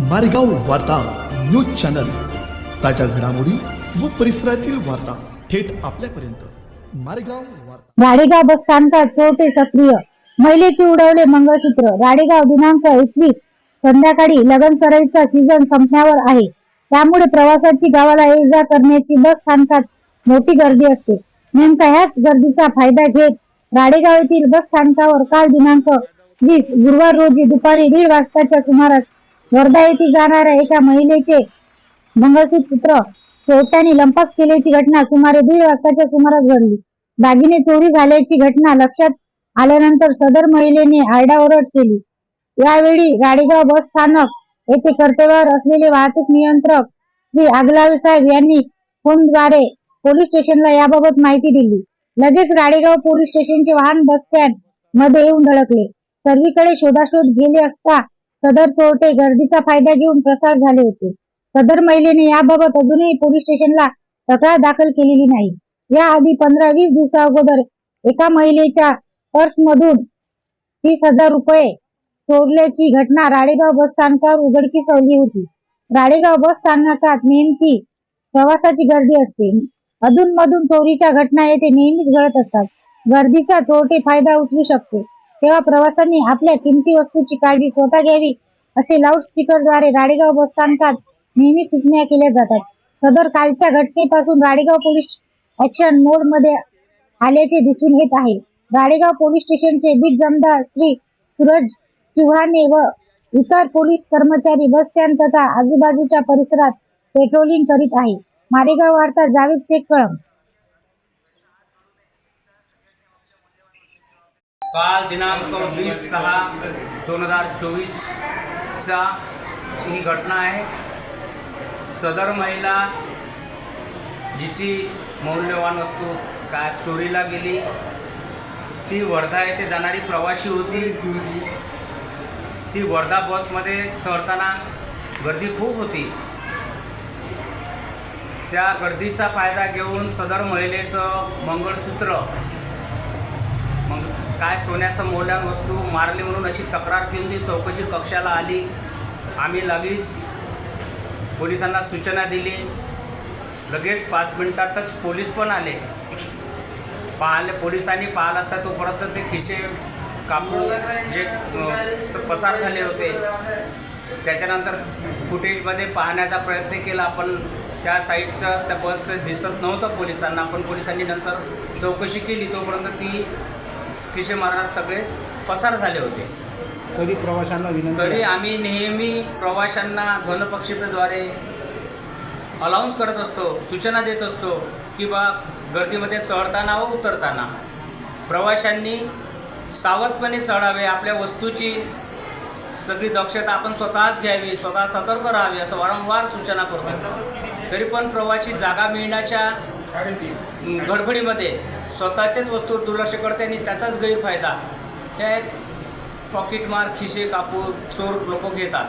मारेगाव वार्ता news channel. ताज्या घडामोडी व परिसरातील वार्ता थेट आपल्यापर्यंत. मारेगाव वार्ता. राडेगाव बस स्थानकात चोरटे सक्रिय. महिलेचे उडवले मंगळसूत्र. राडेगाव दिनांक एकवीस. संध्याकाळी लगन सराईचा सीझन संपण्यावर आहे. त्यामुळे प्रवासाची गावाला ये जा करण्याची बस स्थानकात मोठी गर्दी असते. नेमका ह्याच गर्दीचा फायदा घेत राडेगाव येथील बस स्थानकावर काल दिनांक वीस गुरुवार रोजी दुपारी दीड वाजताच्या सुमारास वर्धा येथे जाणाऱ्या एका महिलेचे मंगळसूत्र चोरट्याने लंपास केल्याची घटना सुमारे दीड वाजताच्या सुमारास घडली. दागिने चोरी झाल्याची घटना लक्षात आल्यानंतर सदर महिलेने आरडाओरड केली. यावेळी राडेगाव बस स्थानक येथे कर्तव्यावर असलेले वाहतूक नियंत्रक श्री आगलावे साहेब यांनी फोनद्वारे पोलीस स्टेशनला याबाबत माहिती दिली. लगेच राडेगाव पोलीस स्टेशनचे वाहन बस स्टँडमध्ये येऊन धडकले. सर्वीकडे शोधाशोध गेले असता सदर चोरटे गर्दीचा फायदा घेऊन प्रसार झाले होते. सदर महिलेने याबाबत अजूनही पोलीस स्टेशनला तक्रार दाखल केलेली नाही. याआधी पंधरा वीस दिवसा अगोदर एका महिलेच्या पर्स मधून तीस हजार रुपये चोरल्याची घटना राळेगाव बस स्थानकावर उघडकीस आली होती. राळेगाव बस स्थानकात नेमकी प्रवासाची गर्दी असते. अधून मधून चोरीच्या घटना येथे नेहमीच घडत असतात. गर्दीचा चोरटे फायदा उचलू शकतो. तेव्हा प्रवाशांनी आपल्या किमती वस्तूची काळजी स्वतः घ्यावी असे लाऊडस्पीकरद्वारे राडेगाव बस स्थानकात नेहमी सूचना केल्या जातात. सदर कालच्या घटनेपासून राडेगाव पोलीस ऍक्शन मोडमध्ये आल्याचे दिसून येत आहे. राडेगाव पोलीस स्टेशनचे बीट जमदार श्री सूरज चव्हाणे व इतर पोलीस कर्मचारी बस स्टँड तथा आजूबाजूच्या परिसरात पेट्रोलिंग करीत आहे. मारेगाव वार्ता जावेद शेख कळम काल दिनांक वीस सहा दोन हजार चोवीसचा ही घटना आहे. सदर महिला जिची मौल्यवान वस्तू काय चोरीला गेली ती वर्धा येथे जाणारी प्रवासी होती. ती वर्धा बसमध्ये चढताना गर्दी खूप होती. त्या गर्दीचा फायदा घेऊन सदर महिलेचं मंगळसूत्र काय सोन्याचं मौल्यवान वस्तू मारली म्हणून अशी तक्रार केली ती चौकशी कक्षाला आली. आम्ही लगेच पोलिसांना सूचना दिली. लगेच पाच मिनटातच पोलीस पण आले. पाहले पोलिसांनी पाहिलं असता तोपर्यंत ते खिसे कापून जे स- पसार झाले होते. त्याच्यानंतर फुटेजमध्ये पाहण्याचा प्रयत्न केला पण त्या साईडचं त्या बसचं दिसत नव्हतं पोलिसांना. पण पोलिसांनी नंतर चौकशी केली. तोपर्यंत ती खिसे मारणार सगळे पसार झाले होते. तरी प्रवाशांना विनंती तरी आहे. आम्ही नेहमी प्रवाशांना ध्वनपक्षीद्वारे अलाउन्स करत असतो सूचना देत असतो की बा गर्दीमध्ये चढताना व उतरताना. प्रवाशांनी सावधपणे चढावे आपल्या वस्तूची सगळी दक्षता आपण स्वतःच घ्यावी स्वतः सतर्क राहावी असं वारंवार सूचना करतो. तरी पण प्रवासी जागा मिळण्याच्या गडबडीमध्ये स्वतःच्याच वस्तूवर दुर्लक्ष करते आणि त्याचाच गैरफायदा. हे पॉकेटमार खिसे कापूर चोर लोक घेतात.